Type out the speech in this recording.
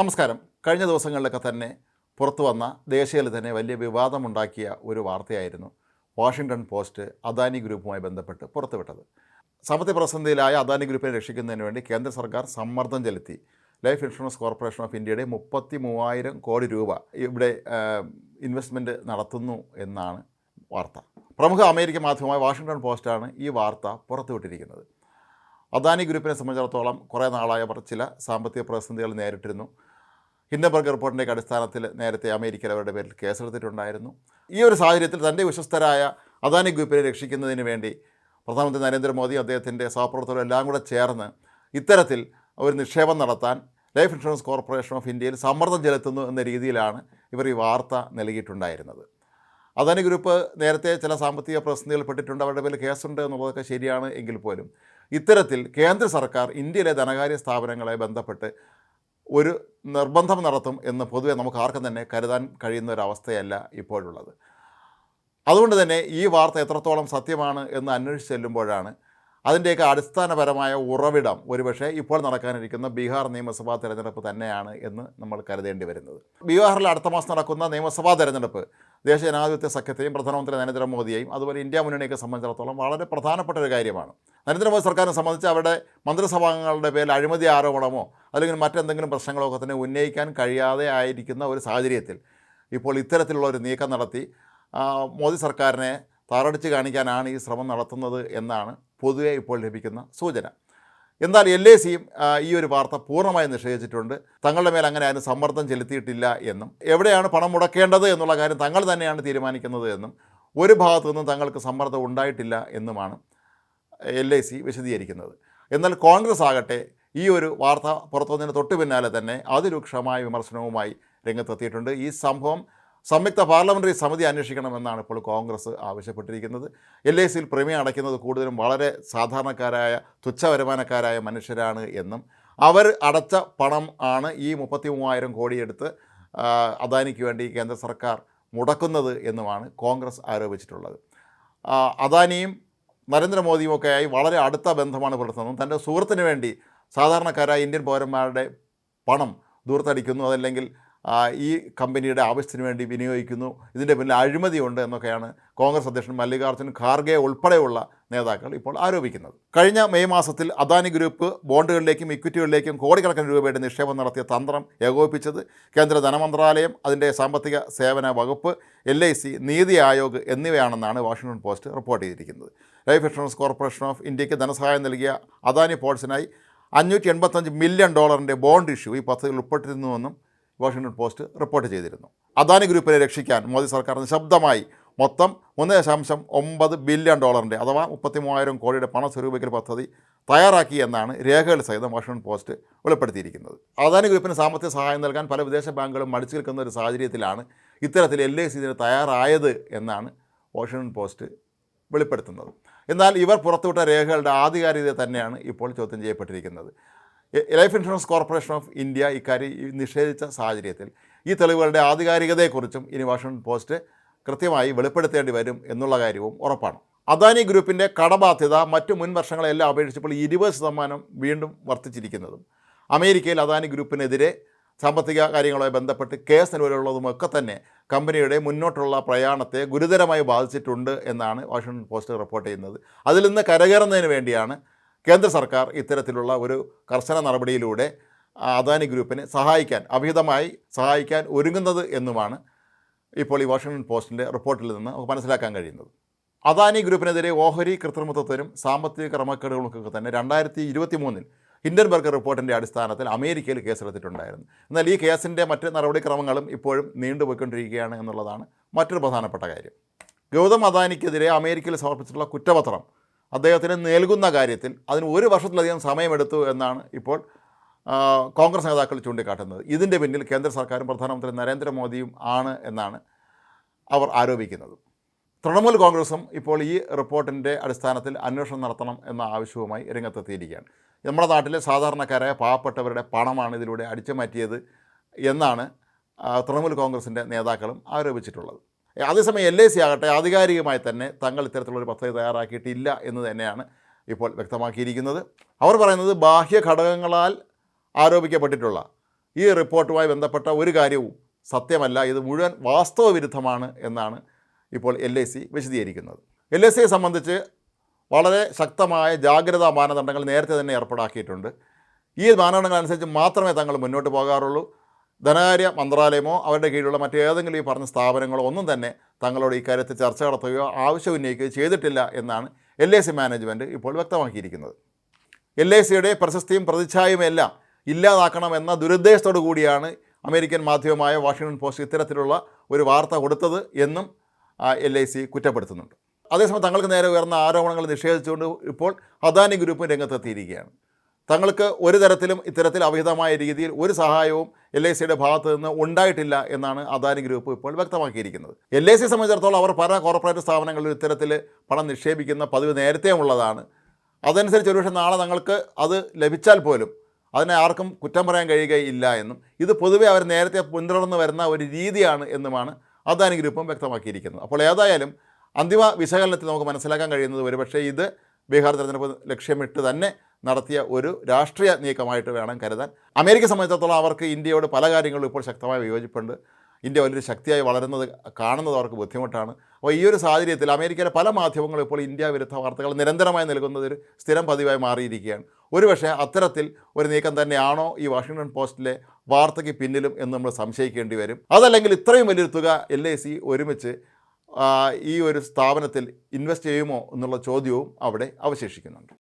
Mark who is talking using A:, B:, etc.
A: നമസ്കാരം. കഴിഞ്ഞ ദിവസങ്ങളിലൊക്കെ തന്നെ പുറത്തു വന്ന ദേശീയയിൽ തന്നെ വലിയ വിവാദമുണ്ടാക്കിയ ഒരു വാർത്തയായിരുന്നു. വാഷിങ്ടൺ പോസ്റ്റ് അദാനി ഗ്രൂപ്പുമായി ബന്ധപ്പെട്ട് പുറത്തുവിട്ടത്. സാമ്പത്തിക പ്രതിസന്ധിയിലായ അദാനി ഗ്രൂപ്പിനെ രക്ഷിക്കുന്നതിന് വേണ്ടി കേന്ദ്ര സർക്കാർ സമ്മർദ്ദം ചെലുത്തി. ലൈഫ് ഇൻഷുറൻസ് കോർപ്പറേഷൻ ഓഫ് ഇന്ത്യയുടെ മുപ്പത്തി മൂവായിരം കോടി രൂപ ഇവിടെ ഇൻവെസ്റ്റ്മെന്റ് നടത്തുന്നു എന്നാണ് വാർത്ത. പ്രമുഖ അമേരിക്കൻ മാധ്യമമായ വാഷിങ്ടൺ പോസ്റ്റാണ് ഈ വാർത്ത പുറത്തുവിട്ടിരിക്കുന്നത്. അദാനി ഗ്രൂപ്പിനെ സംബന്ധിച്ചിടത്തോളം കുറേ നാളായി ചില സാമ്പത്തിക പ്രതിസന്ധികൾ നേരിട്ടിരുന്നു. ഹിൻഡബർഗ് റിപ്പോർട്ടിന്റെ അടിസ്ഥാനത്തിൽ നേരത്തെ അമേരിക്കയിൽ അവരുടെ പേരിൽ കേസെടുത്തിട്ടുണ്ടായിരുന്നു. ഈ ഒരു സാഹചര്യത്തിൽ തന്റെ വിശ്വസ്തരായ അദാനി ഗ്രൂപ്പിനെ രക്ഷിക്കുന്നതിന് വേണ്ടി പ്രധാനമന്ത്രി നരേന്ദ്രമോദി അദ്ദേഹത്തിന്റെ സഹപ്രവർത്തകരും എല്ലാം കൂടെ ചേർന്ന് ഇത്തരത്തിൽ ഒരു നിക്ഷേപം നടത്താൻ ലൈഫ് ഇൻഷുറൻസ് കോർപ്പറേഷൻ ഓഫ് ഇന്ത്യയിൽ സമ്മർദ്ദം ചെലുത്തുന്നു എന്ന രീതിയിലാണ് ഇവർ ഈ വാർത്ത നൽകിയിട്ടുണ്ടായിരുന്നത്. അദാനി ഗ്രൂപ്പ് നേരത്തെ ചില സാമ്പത്തിക പ്രതിസന്ധികൾ പെട്ടിട്ടുണ്ട് അവരുടെ പേരിൽ കേസുണ്ട് എന്നുള്ളതൊക്കെ ശരിയാണ് എങ്കിൽ പോലും ഇത്തരത്തിൽ കേന്ദ്ര സർക്കാർ ഇന്ത്യയിലെ ധനകാര്യ സ്ഥാപനങ്ങളെ ബന്ധപ്പെട്ട് ഒരു നിർബന്ധം നടത്തും എന്ന് പൊതുവെ നമുക്ക് ആർക്കും തന്നെ കരുതാൻ കഴിയുന്ന ഒരവസ്ഥയല്ല ഇപ്പോഴുള്ളത്. അതുകൊണ്ട് തന്നെ ഈ വാർത്ത എത്രത്തോളം സത്യമാണ് എന്ന് അന്വേഷിച്ച് ചെല്ലുമ്പോഴാണ് അതിന്റെയൊക്കെ അടിസ്ഥാനപരമായ ഉറവിടം ഒരുപക്ഷെ ഇപ്പോൾ നടക്കാനിരിക്കുന്ന ബീഹാർ നിയമസഭാ തെരഞ്ഞെടുപ്പ് തന്നെയാണ് എന്ന് നമ്മൾ കരുതേണ്ടി വരുന്നത്. ബീഹാറിൽ അടുത്ത മാസം നടക്കുന്ന നിയമസഭാ തെരഞ്ഞെടുപ്പ് ദേശീയ ജനാധിപത്യ സഖ്യത്തെയും പ്രധാനമന്ത്രി നരേന്ദ്രമോദിയെയും അതുപോലെ ഇന്ത്യ മുന്നണിയൊക്കെ സംബന്ധിച്ചിടത്തോളം വളരെ പ്രധാനപ്പെട്ട ഒരു കാര്യമാണ്. നരേന്ദ്രമോദി സർക്കാരിനെ സംബന്ധിച്ച് അവരുടെ മന്ത്രിസഭാംഗങ്ങളുടെ പേരിൽ അഴിമതി ആരോപണമോ അല്ലെങ്കിൽ മറ്റെന്തെങ്കിലും പ്രശ്നങ്ങളോ ഒക്കെ തന്നെ ഉന്നയിക്കാൻ കഴിയാതെ ആയിരിക്കുന്ന ഒരു സാഹചര്യത്തിൽ ഇപ്പോൾ ഇത്തരത്തിലുള്ള ഒരു നീക്കം നടത്തി മോദി സർക്കാരിനെ താറടിച്ച് കാണിക്കാനാണ് ഈ ശ്രമം നടത്തുന്നത് എന്നാണ് പൊതുവെ ഇപ്പോൾ ലഭിക്കുന്ന സൂചന. എന്നാൽ എൽ ഐ സിയും ഈ ഒരു വാർത്ത പൂർണമായും നിഷേധിച്ചിട്ടുണ്ട്. തങ്ങളുടെ മേൽ അങ്ങനെ അതിന് സമ്മർദ്ദം ചെലുത്തിയിട്ടില്ല എന്നും എവിടെയാണ് പണം മുടക്കേണ്ടത് എന്നുള്ള കാര്യം തങ്ങൾ തന്നെയാണ് തീരുമാനിക്കുന്നത് എന്നും ഒരു ഭാഗത്തു നിന്നും തങ്ങൾക്ക് സമ്മർദ്ദം ഉണ്ടായിട്ടില്ല എന്നുമാണ് എൽ ഐ സി വിശദീകരിക്കുന്നത്. എന്നാൽ കോൺഗ്രസ് ആകട്ടെ ഈ ഒരു വാർത്ത പുറത്തു വന്നതിന് തൊട്ട് പിന്നാലെ തന്നെ അതിരൂക്ഷമായ വിമർശനവുമായി രംഗത്തെത്തിയിട്ടുണ്ട്. ഈ സംഭവം സംയുക്ത പാർലമെന്ററി സമിതി അന്വേഷിക്കണമെന്നാണ് ഇപ്പോൾ കോൺഗ്രസ് ആവശ്യപ്പെട്ടിരിക്കുന്നത്. എൽ ഐ സിയിൽ പ്രീമിയം അടയ്ക്കുന്നത് കൂടുതലും വളരെ സാധാരണക്കാരായ തുച്ഛ വരുമാനക്കാരായ മനുഷ്യരാണ് എന്നും അവർ അടച്ച പണം ആണ് ഈ മുപ്പത്തി മൂവായിരം കോടിയെടുത്ത് അദാനിക്ക് വേണ്ടി കേന്ദ്ര സർക്കാർ മുടക്കുന്നത് എന്നുമാണ് കോൺഗ്രസ് ആരോപിച്ചിട്ടുള്ളത്. അദാനിയും നരേന്ദ്രമോദിയും ഒക്കെയായി വളരെ അടുത്ത ബന്ധമാണ് പുലർത്തുന്നത് തന്റെ സുഹൃത്തിന് വേണ്ടി സാധാരണക്കാരായ ഇന്ത്യൻ പൗരന്മാരുടെ പണം ദൂർത്തടിക്കുന്നു അതല്ലെങ്കിൽ ഈ കമ്പനിയുടെ ആവശ്യത്തിന് വേണ്ടി വിനിയോഗിക്കുന്നു. ഇതിന്റെ പിന്നിൽ അഴിമതിയുണ്ട് എന്നൊക്കെയാണ് കോൺഗ്രസ് അധ്യക്ഷൻ മല്ലികാർജുൻ ഖാർഗെ ഉൾപ്പെടെയുള്ള നേതാക്കൾ ഇപ്പോൾ ആരോപിക്കുന്നത്. കഴിഞ്ഞ മെയ് മാസത്തിൽ അദാനി ഗ്രൂപ്പ് ബോണ്ടുകളിലേക്കും ഇക്വിറ്റികളിലേക്കും കോടിക്കണക്കിന് രൂപയുടെ നിക്ഷേപം നടത്തിയ തന്ത്രം ഏകോപിപ്പിച്ചത് കേന്ദ്ര ധനമന്ത്രാലയം അതിന്റെ സാമ്പത്തിക സേവന വകുപ്പ് L I C Niti Aayog എന്നിവയാണെന്നാണ് Washington Post report ചെയ്തിരിക്കുന്നത്. ലൈഫ് ഇൻഷുറൻസ് കോർപ്പറേഷൻ ഓഫ് ഇന്ത്യയ്ക്ക് ധനസഹായം നൽകിയ അദാനി പോർട്സിനായി അഞ്ഞൂറ്റി എൺപത്തഞ്ച് മില്യൺ ഡോളറിന്റെ ബോണ്ട് ഇഷ്യൂ ഈ പദ്ധതിയിൽ ഉൾപ്പെട്ടിരുന്നുവെന്നും വാഷിംഗ്ടൺ പോസ്റ്റ് റിപ്പോർട്ട് ചെയ്തിരുന്നു. അദാനി ഗ്രൂപ്പിനെ രക്ഷിക്കാൻ മോദി സർക്കാർ നിശബ്ദമായി. മൊത്തം ഒന്ന് ദശാംശം ഒമ്പത് ബില്യൺ ഡോളറിന്റെ അഥവാ മുപ്പത്തി മൂവായിരം കോടിയുടെ പണ സ്വരൂപിക്കൽ പദ്ധതി തയ്യാറാക്കി എന്നാണ് രേഖകൾ സഹിതം വാഷിംഗ്ടൺ പോസ്റ്റ് വെളിപ്പെടുത്തിയിരിക്കുന്നത്. അദാനി ഗ്രൂപ്പിന് സാമ്പത്തിക സഹായം നൽകാൻ പല വിദേശ ബാങ്കുകളും മടിച്ചു നിൽക്കുന്ന ഒരു സാഹചര്യത്തിലാണ് ഇത്തരത്തിൽ എൽ ഐ സി ഇതിന് തയ്യാറായത് എന്നാണ് വാഷിംഗ്ടൺ പോസ്റ്റ് വെളിപ്പെടുത്തുന്നത്. എന്നാൽ ഇവർ പുറത്തുവിട്ട രേഖകളുടെ ആധികാരികത തന്നെയാണ് ഇപ്പോൾ ചോദ്യം ചെയ്യപ്പെട്ടിരിക്കുന്നത്. Life insurance corporation of India ഇക്കാര്യം നിഷേധിച്ച സാഹചര്യത്തിൽ ഈ തെളിവുകളുടെ ആധികാരികതയെക്കുറിച്ചും ഇനി വാഷിംഗ്ടൺ പോസ്റ്റ് കൃത്യമായി വെളിപ്പെടുത്തേണ്ടി വരും എന്നുള്ള കാര്യവും ഉറപ്പാണ്. അദാനി ഗ്രൂപ്പിന്റെ കടബാധ്യത മറ്റു മുൻ വർഷങ്ങളെല്ലാം അപേക്ഷിച്ചപ്പോൾ ഇരുപത് ശതമാനം വീണ്ടും വർദ്ധിച്ചിരിക്കുന്നതും. അമേരിക്കയിൽ അദാനി ഗ്രൂപ്പിനെതിരെ സാമ്പത്തിക കാര്യങ്ങളുമായി ബന്ധപ്പെട്ട് കേസ് നിലവിലുള്ളതുമൊക്കെ തന്നെ കമ്പനിയുടെ മുന്നോട്ടുള്ള പ്രയാണത്തെ ഗുരുതരമായി ബാധിച്ചിട്ടുണ്ട് എന്നാണ് വാഷിംഗ്ടൺ പോസ്റ്റ് റിപ്പോർട്ട് ചെയ്യുന്നത്. അതിൽ നിന്ന് കരകയറുന്നതിന് വേണ്ടിയാണ് കേന്ദ്ര സർക്കാർ ഇത്തരത്തിലുള്ള ഒരു കർശന നടപടിയിലൂടെ അദാനി ഗ്രൂപ്പിനെ സഹായിക്കാൻ അഭിഹിതമായി സഹായിക്കാൻ ഒരുങ്ങുന്നത് എന്നുമാണ് ഇപ്പോൾ ഈ വാഷിംഗ്ടൺ പോസ്റ്റിന്റെ റിപ്പോർട്ടിൽ നിന്ന് നമുക്ക് മനസ്സിലാക്കാൻ കഴിയുന്നത്. അദാനി ഗ്രൂപ്പിനെതിരെ ഓഹരി കൃത്രിമത്വത്തിനും സാമ്പത്തിക ക്രമക്കേടുകൾക്കൊക്കെ തന്നെ രണ്ടായിരത്തി ഇരുപത്തി മൂന്നിൽ ഹിൻഡൻബർഗ് റിപ്പോർട്ടിന്റെ അടിസ്ഥാനത്തിൽ അമേരിക്കയിൽ കേസെടുത്തിട്ടുണ്ടായിരുന്നു. എന്നാൽ ഈ കേസിന്റെ മറ്റ് നടപടിക്രമങ്ങളും ഇപ്പോഴും നീണ്ടുപോയിക്കൊണ്ടിരിക്കുകയാണ് എന്നുള്ളതാണ് മറ്റൊരു പ്രധാനപ്പെട്ട കാര്യം. ഗൗതം അദാനിക്കെതിരെ അമേരിക്കയിൽ സമർപ്പിച്ചിട്ടുള്ള കുറ്റപത്രം അദ്ദേഹത്തിന് നൽകുന്ന കാര്യത്തിൽ അതിന് ഒരു വർഷത്തിലധികം സമയമെടുത്തു എന്നാണ് ഇപ്പോൾ കോൺഗ്രസ് നേതാക്കൾ ചൂണ്ടിക്കാട്ടുന്നത്. ഇതിന്റെ പിന്നിൽ കേന്ദ്ര സർക്കാരും പ്രധാനമന്ത്രി നരേന്ദ്രമോദിയും ആണ് എന്നാണ് അവർ ആരോപിക്കുന്നത്. തൃണമൂൽ കോൺഗ്രസും ഇപ്പോൾ ഈ റിപ്പോർട്ടിന്റെ അടിസ്ഥാനത്തിൽ അന്വേഷണം നടത്തണം എന്ന ആവശ്യവുമായി രംഗത്തെത്തിയിരിക്കുകയാണ്. നമ്മുടെ നാട്ടിലെ സാധാരണക്കാരായ പാവപ്പെട്ടവരുടെ പണമാണ് ഇതിലൂടെ അടിച്ചു മാറ്റിയത് എന്നാണ് തൃണമൂൽ കോൺഗ്രസിന്റെ നേതാക്കളും ആരോപിച്ചിട്ടുള്ളത്. അതേസമയം എൽ ഐ സി ആകട്ടെ ആധികാരികമായി തന്നെ തങ്ങൾ ഇത്തരത്തിലുള്ളൊരു പദ്ധതി തയ്യാറാക്കിയിട്ടില്ല എന്ന് തന്നെയാണ് ഇപ്പോൾ വ്യക്തമാക്കിയിരിക്കുന്നത്. അവർ പറയുന്നത് ബാഹ്യ ഘടകങ്ങളാൽ ആരോപിക്കപ്പെട്ടിട്ടുള്ള ഈ റിപ്പോർട്ടുമായി ബന്ധപ്പെട്ട ഒരു കാര്യവും സത്യമല്ല. ഇത് മുഴുവൻ വാസ്തവ വിരുദ്ധമാണ് എന്നാണ് ഇപ്പോൾ എൽ ഐ സി വിശദീകരിക്കുന്നത്. എൽ ഐ സിയെ സംബന്ധിച്ച് വളരെ ശക്തമായ ജാഗ്രതാ മാനദണ്ഡങ്ങൾ നേരത്തെ തന്നെ ഏർപ്പാടാക്കിയിട്ടുണ്ട്. ഈ മാനദണ്ഡങ്ങൾ അനുസരിച്ച് മാത്രമേ തങ്ങൾ മുന്നോട്ട് പോകാറുള്ളൂ. ധനകാര്യ മന്ത്രാലയമോ അവരുടെ കീഴിലുള്ള മറ്റേതെങ്കിലും ഈ പറഞ്ഞ സ്ഥാപനങ്ങളോ ഒന്നും തന്നെ തങ്ങളോട് ഇക്കാര്യത്തിൽ ചർച്ച നടത്തുകയോ ആവശ്യം ഉന്നയിക്കുകയോ ചെയ്തിട്ടില്ല എന്നാണ് എൽ ഐ സി മാനേജ്മെന്റ് ഇപ്പോൾ വ്യക്തമാക്കിയിരിക്കുന്നത്. എൽ ഐ സിയുടെ പ്രശസ്തിയും പ്രതിച്ഛായയും എല്ലാം ഇല്ലാതാക്കണമെന്ന ദുരുദ്ദേശത്തോടു കൂടിയാണ് അമേരിക്കൻ മാധ്യമമായ വാഷിങ്ടൺ പോസ്റ്റ് ഇത്തരത്തിലുള്ള ഒരു വാർത്ത കൊടുത്തത് എന്നും എൽ ഐ സി കുറ്റപ്പെടുത്തുന്നുണ്ട്. അതേസമയം തങ്ങൾക്ക് നേരെ ഉയർന്ന ആരോപണങ്ങൾ നിഷേധിച്ചുകൊണ്ട് ഇപ്പോൾ അദാനി ഗ്രൂപ്പ് രംഗത്തെത്തിയിരിക്കുകയാണ്. തങ്ങൾക്ക് ഒരു തരത്തിലും ഇത്തരത്തിൽ അവിഹിതമായ രീതിയിൽ ഒരു സഹായവും എൽ ഐ സിയുടെ ഭാഗത്ത് നിന്ന് ഉണ്ടായിട്ടില്ല എന്നാണ് അദാനി ഗ്രൂപ്പ് ഇപ്പോൾ വ്യക്തമാക്കിയിരിക്കുന്നത്. എൽ ഐ സിയെ സംബന്ധിച്ചിടത്തോളം അവർ പല കോർപ്പറേറ്റ് സ്ഥാപനങ്ങളിൽ ഇത്തരത്തിൽ പണം നിക്ഷേപിക്കുന്ന പതിവ് നേരത്തെ ഉള്ളതാണ്. അതനുസരിച്ച് ഒരുപക്ഷെ നാളെ തങ്ങൾക്ക് അത് ലഭിച്ചാൽ പോലും അതിനെ ആർക്കും കുറ്റം പറയാൻ കഴിയുകയില്ല എന്നും ഇത് പൊതുവെ അവർ നേരത്തെ പിന്തുടർന്ന് വരുന്ന ഒരു രീതിയാണ് എന്നുമാണ് അദാനി ഗ്രൂപ്പും വ്യക്തമാക്കിയിരിക്കുന്നത്. അപ്പോൾ ഏതായാലും അന്തിമ വിശകലനത്തിൽ നമുക്ക് മനസ്സിലാക്കാൻ കഴിയുന്നത് ഒരുപക്ഷേ ഇത് ബീഹാർ തെരഞ്ഞെടുപ്പ് ലക്ഷ്യമിട്ട് തന്നെ നടത്തിയ ഒരു രാഷ്ട്രീയ നീക്കമായിട്ട് വേണം കരുതാൻ. അമേരിക്ക സംബന്ധിച്ചിടത്തോളം അവർക്ക് ഇന്ത്യയോട് പല കാര്യങ്ങളും ഇപ്പോൾ ശക്തമായ വിയോജിപ്പുണ്ട്. ഇന്ത്യ വലിയൊരു ശക്തിയായി വളരുന്നത് കാണുന്നത് അവർക്ക് ബുദ്ധിമുട്ടാണ്. അപ്പോൾ ഈ ഒരു സാഹചര്യത്തിൽ അമേരിക്കയിലെ പല മാധ്യമങ്ങളും ഇപ്പോൾ ഇന്ത്യ വിരുദ്ധ വാർത്തകൾ നിരന്തരമായി നൽകുന്നത് ഒരു സ്ഥിരം പതിവായി മാറിയിരിക്കുകയാണ്. ഒരുപക്ഷെ അത്തരത്തിൽ ഒരു നീക്കം തന്നെയാണോ ഈ വാഷിങ്ടൺ പോസ്റ്റിലെ വാർത്തയ്ക്ക് പിന്നിലും എന്ന് നമ്മൾ സംശയിക്കേണ്ടി വരും. അതല്ലെങ്കിൽ ഇത്രയും വലിയൊരു തുക എൽ ഐ സി ഒരുമിച്ച് ഈ ഒരു സ്ഥാപനത്തിൽ ഇൻവെസ്റ്റ് ചെയ്യുമോ എന്നുള്ള ചോദ്യവും അവിടെ അവശേഷിക്കുന്നുണ്ട്.